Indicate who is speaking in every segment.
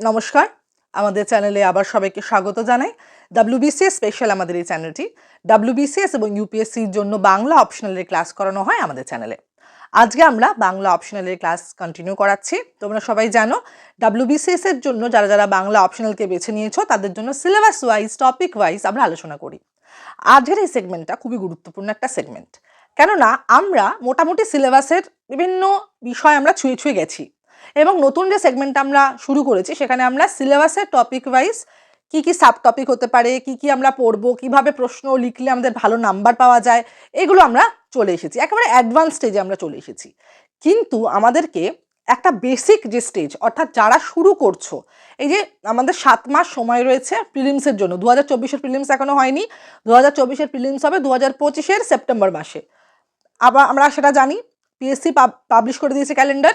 Speaker 1: নমস্কার। আমাদের চ্যানেলে আবার সবাইকে স্বাগত জানাই। ডাব্লিউবিসিএস স্পেশাল আমাদের এই চ্যানেলটি। ডাব্লিউবিসিএস এবং ইউপিএসসির জন্য বাংলা অপশনালের ক্লাস করানো হয় আমাদের চ্যানেলে। আজকে আমরা বাংলা অপশনালের ক্লাস কন্টিনিউ করাচ্ছি। তোমরা সবাই জানো ডাব্লিউবিসিএস এর জন্য যারা যারা বাংলা অপশনালকে বেছে নিয়েছো, তাদের জন্য সিলেবাস ওয়াইজ টপিক ওয়াইজ আমরা আলোচনা করি। আজকের এই সেগমেন্টটা খুবই গুরুত্বপূর্ণ একটা সেগমেন্ট কেননা আমরা মোটামুটি সিলেবাসের বিভিন্ন বিষয় আমরা ছুঁয়ে ছুঁয়ে গেছি। এবং নতুন যে সেগমেন্ট আমরা শুরু করেছি, সেখানে আমরা সিলেবাসের টপিক ওয়াইজ কি কি সাব টপিক হতে পারে, কি কি আমরা পড়ব, কীভাবে প্রশ্ন লিখলে আমাদের ভালো নাম্বার পাওয়া যায়, এগুলো আমরা চলে এসেছি। একেবারে অ্যাডভান্স স্টেজে আমরা চলে এসেছি। কিন্তু আমাদেরকে একটা বেসিক যে স্টেজ অর্থাৎ যারা শুরু করছ, এই যে আমাদের সাত মাস সময় রয়েছে প্রিলিমসের জন্য দু হাজার চব্বিশের প্রিলিমস এখনও হয়নি দু হাজার চব্বিশের প্রিলিমস হবে দু হাজার পঁচিশের সেপ্টেম্বর মাসে। আবার আমরা সেটা জানি পিএসসি পাবলিশ করে দিয়েছে ক্যালেন্ডার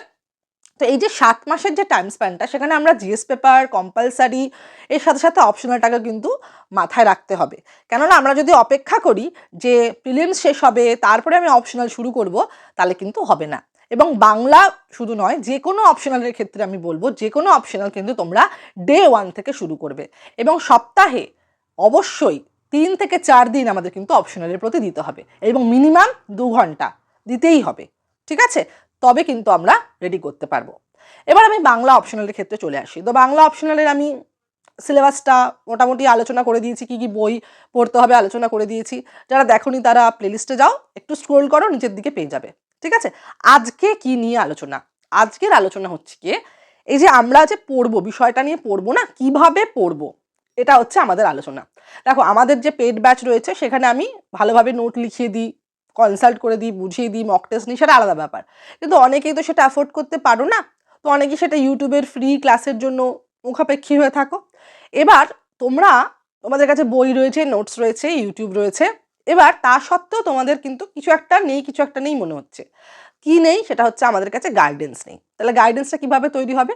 Speaker 1: তো এই যে সাত মাসের যে টাইম স্প্যানটা সেখানে আমরা জিএস পেপার কম্পালসারি এর সাথে সাথে অপশনালটাকে কিন্তু মাথায় রাখতে হবে। কেননা আমরা যদি অপেক্ষা করি যে প্রিলিমস শেষ হবে, তারপরে আমি অপশনাল শুরু করব, তাহলে কিন্তু হবে না। এবং বাংলা শুধু নয়, যে কোনো অপশনালের ক্ষেত্রে আমি বলব, যে কোনো অপশনাল কিন্তু তোমরা ডে ওয়ান থেকে শুরু করবে। এবং সপ্তাহে অবশ্যই তিন থেকে চার দিন আমাদের কিন্তু অপশনালের প্রতি দিতে হবে। এবং মিনিমাম দু ঘণ্টা দিতেই হবে। ঠিক আছে? তবে কিন্তু আমরা রেডি করতে পারব। এবার আমি বাংলা অপশনালের ক্ষেত্রে চলে আসি। তো বাংলা অপশনালের আমি সিলেবাসটা মোটামুটি আলোচনা করে দিয়েছি, কি কি বই পড়তে হবে আলোচনা করে দিয়েছি। যারা দেখোনি তারা প্লেলিস্টে যাও, একটু স্ক্রোল করো, নিচের দিকে পেয়ে যাবে। ঠিক আছে? আজকে কি নিয়ে আলোচনা? আজকের আলোচনা হচ্ছে কি এই যে আমরা যে পড়ব, বিষয়টা নিয়ে পড়ব না, কীভাবে পড়ব, এটা হচ্ছে আমাদের আলোচনা। দেখো, আমাদের যে পেড ব্যাচ রয়েছে, সেখানে আমি ভালোভাবে নোট লিখিয়ে দিই কনসাল্ট করে দিই, বুঝিয়ে দিই মক টেস্ট নিই, সেটা আলাদা ব্যাপার। কিন্তু অনেকেই তো সেটা অ্যাফোর্ড করতে পারো না, তো অনেকেই সেটা ইউটিউবের ফ্রি ক্লাসের জন্য মুখাপেক্ষী হয়ে থাকো। এবার তোমরা, তোমাদের কাছে বই রয়েছে নোটস রয়েছে ইউটিউব রয়েছে, এবার তা সত্ত্বেও তোমাদের কিন্তু কিছু একটা নেই, কিছু একটা নেই মনে হচ্ছে। কি নেই? সেটা হচ্ছে আমাদের কাছে গাইডেন্স নেই। তাহলে গাইডেন্সটা কীভাবে তৈরি হবে?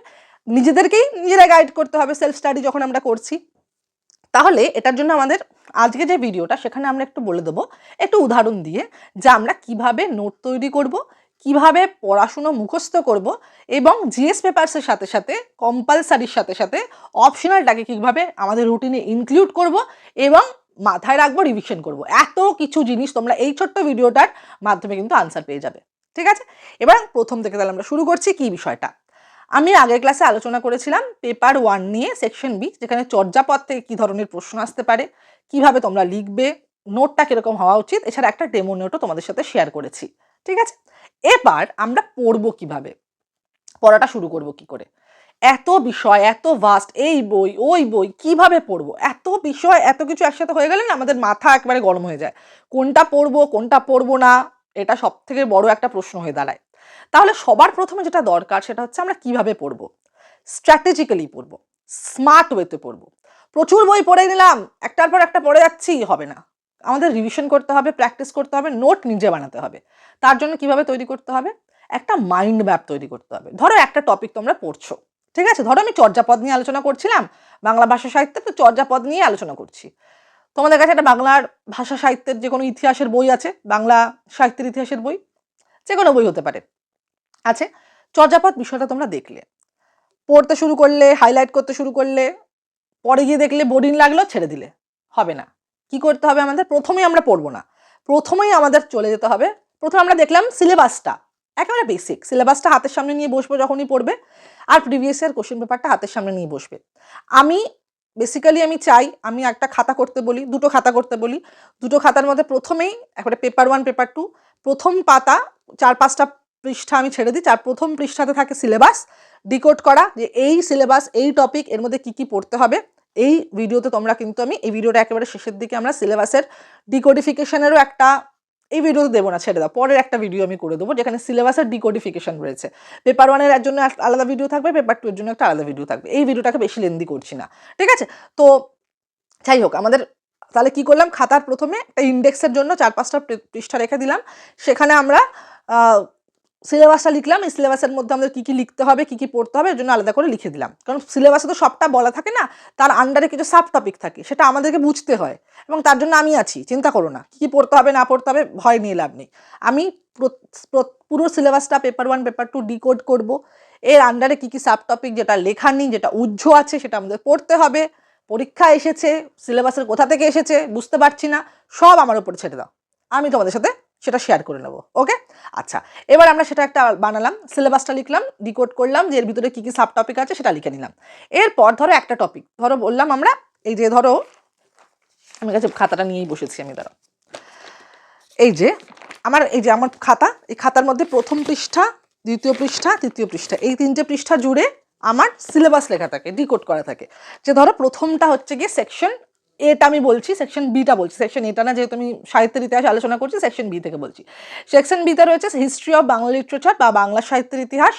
Speaker 1: নিজেদেরকেই নিজেরা গাইড করতে হবে সেলফ স্টাডি যখন আমরা করছি। তাহলে এটার জন্য আমাদের আজকে যে ভিডিওটা, সেখানে আমরা একটু বলে দেবো। একটু উদাহরণ দিয়ে যে আমরা কীভাবে নোট তৈরি করব, কীভাবে পড়াশুনো মুখস্থ করব এবং জিএস পেপার্সের সাথে সাথে, কম্পালসারির সাথে সাথে, অপশনালটাকে কীভাবে আমাদের রুটিনে ইনক্লুড করব এবং মাথায় রাখব রিভিশন করব। এত কিছু জিনিস তোমরা এই ছোট্ট ভিডিওটার মাধ্যমে কিন্তু আনসার পেয়ে যাবে। ঠিক আছে? এবার প্রথম থেকে তাহলে আমরা শুরু করছি কি বিষয়টা? আমি আগের ক্লাসে আলোচনা করেছিলাম পেপার ওয়ান নিয়ে সেকশন বি যেখানে চর্যাপদ থেকে কী ধরনের প্রশ্ন আসতে পারে, কীভাবে তোমরা লিখবে নোটটা কীরকম হওয়া উচিত, এছাড়া একটা ডেমো নোটও তোমাদের সাথে শেয়ার করেছি, ঠিক আছে? এবার আমরা পড়ব কীভাবে, পড়াটা শুরু করব কি করে? এত বিষয়, এত ভাস্ট এই বই, ওই বই, কীভাবে পড়ব? এত বিষয়, এত কিছু একসাথে হয়ে গেলে না আমাদের মাথা একবারে গরম হয়ে যায়। কোনটা পড়ব কোনটা পড়ব না, এটা সব থেকে বড় একটা প্রশ্ন হয়ে দাঁড়ায়। তাহলে সবার প্রথমে যেটা দরকার সেটা হচ্ছে আমরা কীভাবে পড়ব? স্ট্র্যাটেজিক্যালি পড়ব স্মার্ট ওয়েতে পড়ব। প্রচুর বই পড়ে নিলাম, একটার পর একটা পড়ে যাচ্ছি, হবে না। আমাদের রিভিশন করতে হবে প্র্যাকটিস করতে হবে নোট নিজে বানাতে হবে। তার জন্য কীভাবে তৈরি করতে হবে? একটা মাইন্ড ম্যাপ তৈরি করতে হবে। ধরো একটা টপিক তোমরা পড়ছো, ঠিক আছে? ধরো আমি চর্যাপদ নিয়ে আলোচনা করছিলাম, বাংলা ভাষা সাহিত্যে তো চর্যাপদ নিয়ে আলোচনা করছি। তোমাদের কাছে একটা বাংলার ভাষা সাহিত্যের যে কোনো ইতিহাসের বই আছে, বাংলা সাহিত্যের ইতিহাসের বই যে কোনো বই হতে পারে। আছে। চর্যাপদ বিষয়টা তোমরা দেখলে। পড়তে শুরু করলে হাইলাইট করতে শুরু করলে, পরে গিয়ে দেখলে বোরিং লাগল, ছেড়ে দিলে। হবে না। কি করতে হবে আমাদের? প্রথমেই আমরা পড়ব না। প্রথমেই আমাদের চলে যেতে হবে। প্রথমে আমরা দেখলাম সিলেবাসটা একেবারে বেসিক সিলেবাসটা হাতের সামনে নিয়ে বসবো যখনই পড়বে। আর প্রিভিয়াস ইয়ার কোশ্চেন পেপারটা হাতের সামনে নিয়ে বসবে। আমি বেসিক্যালি আমি চাই, আমি একটা খাতা করতে বলি, দুটো খাতা করতে বলি। দুটো খাতার মধ্যে প্রথমেই, একবারে পেপার ওয়ান পেপার টু প্রথম পাতা চার, পাঁচটা পৃষ্ঠা আমি ছেড়ে দিই তার প্রথম পৃষ্ঠাতে থাকে সিলেবাস ডিকোড করা যে এই সিলেবাস এই টপিক এর মধ্যে কী কী পড়তে হবে। এই ভিডিওতে তোমরা কিন্তু আমি, এই ভিডিওটা একেবারে শেষের দিকে আমরা সিলেবাসের ডিকোডিফিকেশনেরও একটা, এই ভিডিওতে দেবো না, ছেড়ে দাও। পরের একটা ভিডিও আমি করে দেবো যেখানে সিলেবাসের ডিকোডিফিকেশন রয়েছে। পেপার ওয়ানের এর জন্য আলাদা ভিডিও থাকবে পেপার টু এর জন্য একটা আলাদা ভিডিও থাকবে। এই ভিডিওটাকে বেশি লেন্দি করছি না। ঠিক আছে? তো যাই হোক, আমাদের তাহলে কি করলাম? খাতার প্রথমে একটা ইন্ডেক্সের জন্য চার পাঁচটা পৃষ্ঠা রেখে দিলাম। সেখানে আমরা সিলেবাসটা লিখলাম, এই সিলেবাসের মধ্যে আমাদের কী কী লিখতে হবে, কী কী পড়তে হবে, এর জন্য আলাদা করে লিখে দিলাম। কারণ সিলেবাসে তো সবটা বলা থাকে না, তার আন্ডারে কিছু সাব টপিক থাকে, সেটা আমাদেরকে বুঝতে হয়। এবং তার জন্য আমি আছি, চিন্তা করো না, কী কী পড়তে হবে, না পড়তে হবে, ভয় নিয়ে লাভ নেই। আমি পুরো সিলেবাসটা paper one paper two decode করব, এর আন্ডারে কী কী সাব টপিক যেটা লেখা নেই, যেটা উজ্জ আছে, সেটা আমাদের পড়তে হবে। পরীক্ষা এসেছে, সিলেবাসের কোথা থেকে এসেছে, বুঝতে পারছি না, সব আমার উপরে ছেড়ে দাও। আমি তোমাদের সাথে সেটা শেয়ার করে নেব ওকে আচ্ছা এবার আমরা সেটা একটা বানালাম সিলেবাসটা লিখলাম ডিকোড করলাম যে এর ভিতরে কী কী সাব টপিক আছে সেটা লিখে নিলাম। এরপর ধরো একটা টপিক ধরো বললাম আমরা, এই যে ধরো আমি কাছে খাতাটা নিয়েই বসেছি আমি ধরো এই যে, আমার, এই যে আমার খাতা, এই খাতার মধ্যে প্রথম পৃষ্ঠা, দ্বিতীয় পৃষ্ঠা, তৃতীয় পৃষ্ঠা, এই তিনটে পৃষ্ঠা জুড়ে আমার সিলেবাস লেখা থাকে ডিকোড করা থাকে। যে ধরো প্রথমটা হচ্ছে গিয়ে সেকশন এটা আমি বলছি সেকশন বিটা বলছি। সেকশন এটা না, যেহেতু আমি সাহিত্যের ইতিহাস আলোচনা করছি সেকশন বি থেকে বলছি। সেকশন বিতে রয়েছে হিস্ট্রি অফ বাংলা লিটারেচার বা বাংলা সাহিত্যের ইতিহাস।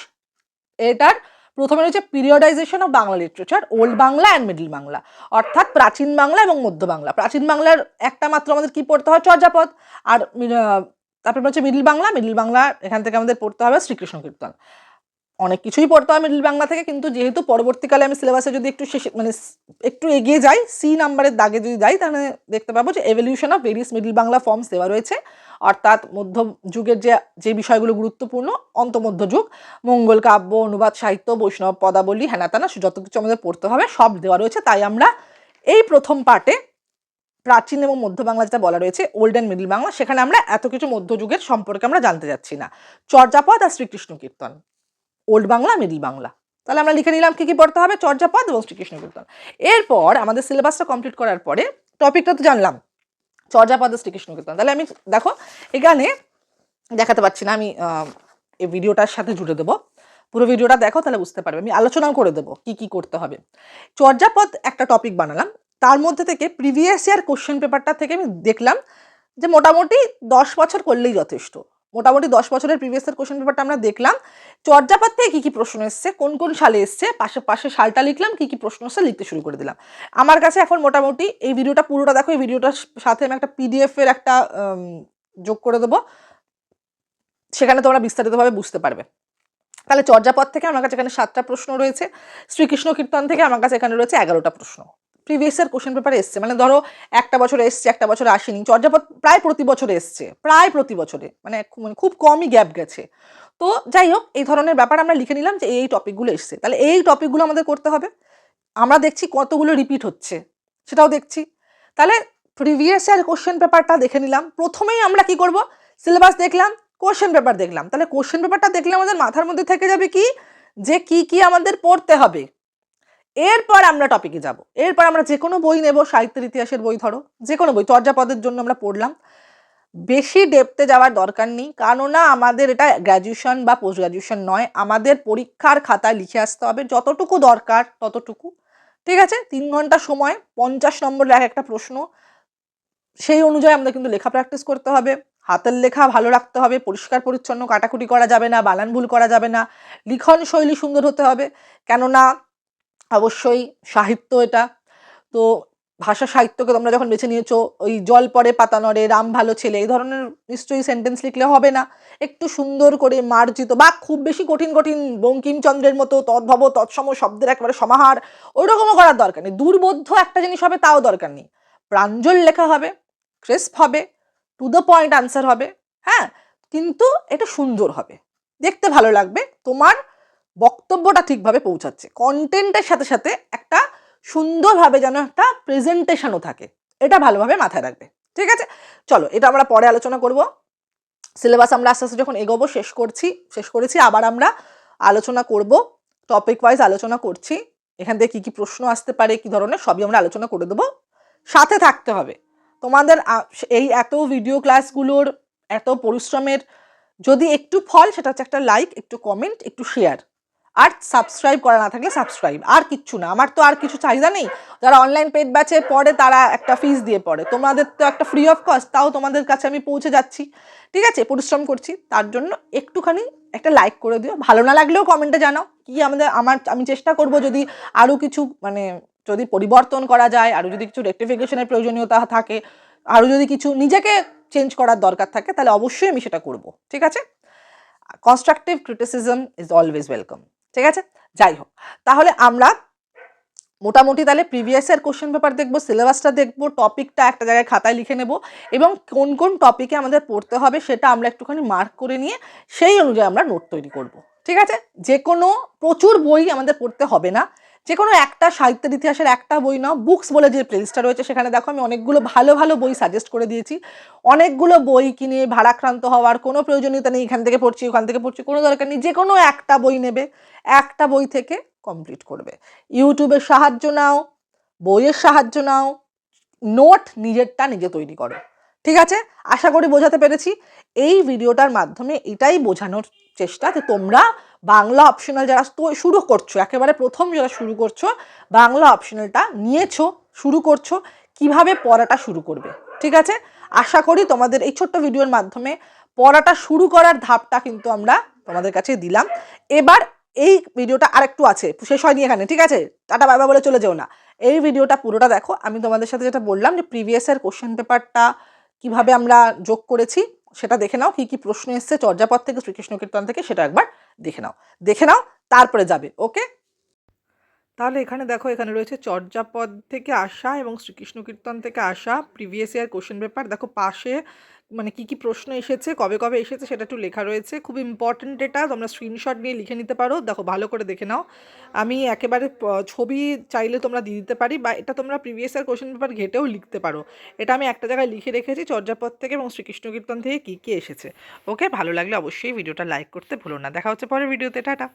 Speaker 1: এটার প্রথমে রয়েছে periodization of Bangla literature old Bangla and middle Bangla অর্থাৎ প্রাচীন বাংলা এবং মধ্য বাংলা। প্রাচীন বাংলার একটা মাত্র আমাদের কি পড়তে হয়? চর্যাপদ। আর তারপরে হচ্ছে মিডল বাংলা মিডল বাংলা এখান থেকে আমাদের পড়তে হবে শ্রীকৃষ্ণ কীর্তন। অনেক কিছুই পড়তে হয় মিডল বাংলা থেকে, কিন্তু যেহেতু পরবর্তীকালে আমি সিলেবাসে যদি একটু শেষে মানে একটু এগিয়ে যাই সি নাম্বারের দাগে যদি যাই, তাহলে দেখতে পাবো যে evolution of various middle Bangla forms দেওয়া রয়েছে। অর্থাৎ মধ্য যুগের যে যে বিষয়গুলো গুরুত্বপূর্ণ অন্তমধ্য যুগ, মঙ্গল কাব্য, অনুবাদ, সাহিত্য, বৈষ্ণব, পদাবলী, হেনাতানা যত কিছু আমাদের পড়তে হবে, সব দেওয়া রয়েছে। তাই আমরা এই প্রথম পার্টে প্রাচীন এবং মধ্য বাংলা যেটা বলা রয়েছে ওল্ড অ্যান্ড মিডল বাংলা সেখানে আমরা এত কিছু মধ্যযুগের সম্পর্কে আমরা জানতে যাচ্ছি না। চর্যাপদ আর শ্রীকৃষ্ণ কীর্তন। ওল্ড বাংলা মিডিল বাংলা তাহলে আমরা লিখে নিলাম কি কি পড়তে হবে? চর্যাপদ এবং শ্রীকৃষ্ণ কীর্তন। এরপর আমাদের সিলেবাসটা কমপ্লিট করার পরে টপিকটা তো জানলাম। চর্যাপদ শ্রীকৃষ্ণ কীর্তন। তাহলে আমি দেখো, এখানে দেখাতে পাচ্ছি না, আমি এই ভিডিওটার সাথে জুড়ে দেবো। পুরো ভিডিওটা দেখো, তাহলে বুঝতে পারবে। আমি আলোচনাও করে দেবো কি কি করতে হবে। চর্যাপদ একটা টপিক বানালাম। তার মধ্যে থেকে প্রিভিয়াস ইয়ার কোশ্চেন পেপারটা থেকে আমি দেখলাম যে মোটামুটি দশ বছর করলেই যথেষ্ট। মোটামুটি দশ বছরের প্রিভিয়াস ইয়ার কোশ্চেন পেপারটা আমরা দেখলাম। চর্যাপদ থেকে কী কী প্রশ্ন এসছে? কোন কোন সালে এসছে? পাশে পাশে সালটা লিখলাম, কী কী প্রশ্ন এসছে লিখতে শুরু করে দিলাম। আমার কাছে এখন মোটামুটি এই ভিডিওটা পুরোটা দেখো, এই ভিডিওটার সাথে আমি একটা পিডিএফের একটা যোগ করে দেবো। সেখানে তোমরা বিস্তারিতভাবে বুঝতে পারবে। তাহলে চর্যাপদ থেকে আমার কাছে এখানে সাতটা প্রশ্ন রয়েছে। শ্রীকৃষ্ণ কীর্তন থেকে আমার কাছে এখানে রয়েছে এগারোটা প্রশ্ন। প্রিভিয়াস ইয়ার কোশ্চেন পেপারে এসছে। মানে ধরো একটা বছরে এসছে, একটা বছরে আসেনি। চর্যাপদ প্রায় প্রতি বছরে এসছে। প্রায় প্রতি বছরে। মানে মানে খুব কমই গ্যাপ গেছে। তো যাই হোক, এই ধরনের ব্যাপার আমরা লিখে নিলাম যে এই টপিকগুলো এসছে। তাহলে এই টপিকগুলো আমাদের করতে হবে। আমরা দেখছি কতগুলো রিপিট হচ্ছে। সেটাও দেখছি। তাহলে প্রিভিয়াস ইয়ার কোশ্চেন পেপারটা দেখে নিলাম। প্রথমেই আমরা কি করব? সিলেবাস দেখলাম কোশ্চেন পেপার দেখলাম। তাহলে কোশ্চেন পেপারটা দেখলে আমাদের মাথার মধ্যে থেকে যাবে কি? যে কি কি আমাদের পড়তে হবে। এরপর আমরা টপিকে যাব। এরপর আমরা যে কোনো বই নেব, সাহিত্যের ইতিহাসের বই ধরো যে কোনো বই চর্যাপদের জন্য আমরা পড়লাম। বেশি ডেপতে যাওয়ার দরকার নেই, কেননা আমাদের এটা গ্র্যাজুয়েশন বা পোস্ট গ্র্যাজুয়েশন নয়, আমাদের পরীক্ষার খাতায় লিখে আসতে হবে, যতটুকু দরকার ততটুকু। ঠিক আছে? তিন ঘণ্টা সময়, পঞ্চাশ নম্বরের এক একটা প্রশ্ন, সেই অনুযায়ী আমাদের কিন্তু লেখা প্র্যাকটিস করতে হবে। হাতের লেখা ভালো রাখতে হবে, পরিষ্কার পরিচ্ছন্ন, কাটাকুটি করা যাবে না, বানান ভুল করা যাবে না, লিখন শৈলী সুন্দর হতে হবে। কেননা অবশ্যই সাহিত্য এটা। তো ভাষা সাহিত্যকে তোমরা যখন বেছে নিয়েছো, ওই জল পরে পাতা নড়ে রাম ভালো ছেলে, এই ধরনের নিশ্চয়ই সেন্টেন্স লিখলে হবে না। একটু সুন্দর করে মার্জিত বা খুব বেশি কঠিন কঠিন বঙ্কিমচন্দ্রের মতো তদ্ভব, তৎসম শব্দের একেবারে সমাহার ওই রকমও করার দরকার নেই। দুর্বোধ্য একটা জিনিস হবে, তাও দরকার নেই। প্রাঞ্জল লেখা হবে ক্রেস্প হবে টু দ্য পয়েন্ট আনসার হবে হ্যাঁ? কিন্তু এটা সুন্দর হবে। দেখতে ভালো লাগবে। তোমার বক্তব্যটা ঠিকভাবে পৌঁছাচ্ছে। কন্টেন্টের সাথে সাথে একটা সুন্দরভাবে যেন একটা প্রেজেন্টেশনও থাকে। এটা ভালোভাবে মাথায় রাখবে। ঠিক আছে? চলো, এটা আমরা পরে আলোচনা করব। সিলেবাস আমরা আস্তে আস্তে যখন এগোবো, শেষ করছি, শেষ করেছি, আবার আমরা আলোচনা করব। টপিক ওয়াইজ আলোচনা করছি। এখান থেকে কী কী প্রশ্ন আসতে পারে, কী ধরনের, সবই আমরা আলোচনা করে দেবো। সাথে থাকতে হবে। তোমাদের এই এত ভিডিও ক্লাসগুলোর এত পরিশ্রমের, যদি একটু ফল, সেটা হচ্ছে একটা লাইক একটু কমেন্ট একটু শেয়ার আর সাবস্ক্রাইব করা না থাকলে সাবস্ক্রাইব আর কিচ্ছু না। আমার তো আর কিছু চাহিদা নেই। যারা অনলাইন পেড ব্যাচে পড়ে, তারা একটা ফিস দিয়ে পড়ে। তোমাদের তো একটা ফ্রি অফ কস্ট তাও তোমাদের কাছে আমি পৌঁছে যাচ্ছি। ঠিক আছে? পরিশ্রম করছি। তার জন্য একটুখানি একটা লাইক করে দিও। ভালো না লাগলেও কমেন্টে জানাও। কি আমাদের, আমার, আমি চেষ্টা করব যদি আরও কিছু মানে যদি পরিবর্তন করা যায় আরও যদি কিছু রেক্টিফিকেশনের প্রয়োজনীয়তা থাকে আরও যদি কিছু নিজেকে চেঞ্জ করার দরকার থাকে, তাহলে অবশ্যই আমি সেটা করব। ঠিক আছে? Constructive criticism is always welcome ঠিক আছে? যাই হোক, তাহলে আমরা মোটামুটি তাহলে প্রিভিয়াস ইয়ার কোশ্চেন পেপার দেখব সিলেবাসটা দেখব টপিকটা একটা জায়গায় খাতায় লিখে নেব এবং কোন কোন টপিকে আমাদের পড়তে হবে সেটা আমরা একটুখানি মার্ক করে নিয়ে সেই অনুযায়ী আমরা নোট তৈরি করব। ঠিক আছে? যে কোনো প্রচুর বই আমাদের পড়তে হবে না। যে কোনো একটা সাহিত্যের ইতিহাসের একটা বই নাও বুকস বলে যে প্লেলিস্টটা রয়েছে, সেখানে দেখো আমি অনেকগুলো ভালো ভালো বই সাজেস্ট করে দিয়েছি। অনেকগুলো বই কিনে ভাড়াক্রান্ত হওয়ার কোনো প্রয়োজনীয়তা নেই, এখান থেকে পড়ছি, ওখান থেকে পড়ছি, কোনো দরকার নেই যে কোনো একটা বই নেবে, একটা বই থেকে কমপ্লিট করবে। ইউটিউবের সাহায্য নাও, বইয়ের সাহায্য নাও নোট নিজেরটা নিজে তৈরি করো। ঠিক আছে? আশা করি বোঝাতে পেরেছি। এই ভিডিওটার মাধ্যমে এটাই বোঝানোর চেষ্টা যে তোমরা বাংলা অপশনাল যারা শুরু করছ, একেবারে প্রথম যারা শুরু করছ, বাংলা অপশনালটা নিয়েছো, শুরু করছ, কীভাবে পড়াটা শুরু করবে, ঠিক আছে? আশা করি তোমাদের এই ছোট্ট ভিডিওর মাধ্যমে পড়াটা শুরু করার ধাপটা কিন্তু আমরা তোমাদের কাছে দিলাম। এবার এই ভিডিওটা আরেকটু আছে, শেষ হয়নি এখানে, ঠিক আছে? টাটা বাবা বলে চলে যেও না। এই ভিডিওটা পুরোটা দেখো, আমি তোমাদের সাথে যেটা বললাম যে প্রিভিয়াসের কোশ্চেন পেপারটা কীভাবে আমরা যোগ করেছি সেটা দেখে নাও, কি কি প্রশ্ন এসছে চর্যাপদ থেকে, শ্রীকৃষ্ণ কীর্তন থেকে, সেটা একবার দেখে নাও। দেখে নাও, তারপরে যাবে ওকে তাহলে এখানে দেখো, এখানে রয়েছে চর্যাপদ থেকে আসা এবং শ্রীকৃষ্ণ কীর্তন থেকে আসা। প্রিভিয়াস ইয়ার কোশ্চেন পেপার দেখো পাশে মানে কি কি প্রশ্ন এসেছে, কবে কবে এসেছে সেটা একটু লেখা রয়েছে। খুব ইম্পর্টেন্ট এটা, তোমরা স্ক্রিনশট নিয়ে লিখে নিতে পারো। দেখো, ভালো করে দেখে নাও। আমি একেবারে ছবি চাইলে তোমরা দিয়ে দিতে পারি বা এটা তোমরা প্রিভিয়াস ইয়ার কোশ্চেন পেপার ঘেটেও লিখতে পারো। এটা আমি একটা জায়গায় লিখে রেখেছি, চর্যাপদ থেকে এবং শ্রীকৃষ্ণ কীর্তন থেকে কী কী এসেছে। ওকে ভালো লাগলে অবশ্যই ভিডিওটা লাইক করতে ভুলো না। দেখা হচ্ছে পরের ভিডিওতে টাটা।